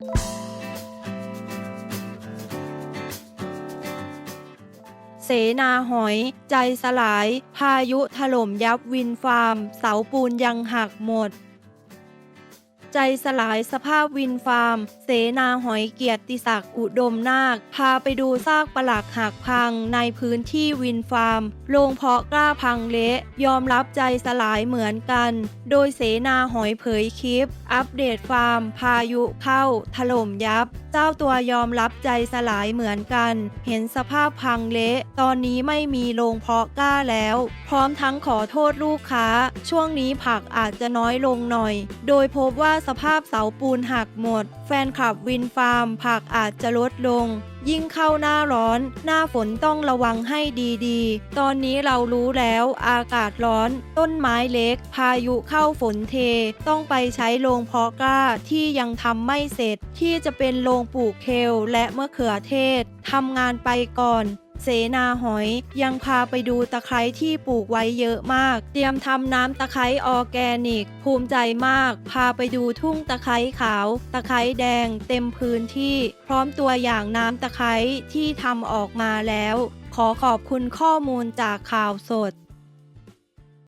เสนาหอย ใจสลาย พายุถล่มยับวินฟาร์ม เสาปูนยังหักหมด ใจสลายสภาพวินฟาร์ม เสนาหอยเกียรติศักดิ์อุดมนาค พาไปดูซากปลักหักพังในพื้นที่วินฟาร์ม โรงเพาะกล้าพังเละยอมรับใจสลายเหมือนกัน โดยเสนาหอยเผยคลิป อัปเดตฟาร์ม พายุเข้า ถล่มยับ เจ้าตัวยอมรับใจสลายเหมือนกัน เห็นสภาพพังเละตอนนี้ไม่มีโรงเพาะกล้าแล้ว พร้อมทั้งขอโทษลูกค้า ช่วงนี้ผักอาจจะน้อยลงหน่อย โดยพบว่าสภาพเสาปูนหักหมด แฟนคลับวินฟาร์ม ผักอาจจะลดลง ยิ่งเข้าหน้าร้อน หน้าฝนต้องระวังให้ดีๆ ตอนนี้เรารู้แล้วอากาศร้อน ต้นไม้เล็ก พายุเข้าฝนเท ต้องไปใช้โรงเพาะกล้าที่ยังทำไม่เสร็จ ที่จะเป็นโรงปลูกเคลและมะเขือเทศทำงานไปก่อน เสนาหอย ยังพาไปดูตะไคร้ที่ปลูกไว้เยอะมาก เตรียมทำน้ำตะไคร้ออแกนิก ภูมิใจมาก พาไปดูทุ่งตะไคร้ขาว ตะไคร้แดง เต็มพื้นที่ พร้อมตัวอย่างน้ำตะไคร้ที่ทำออกมาแล้ว ขอขอบคุณข้อมูลจากข่าวสด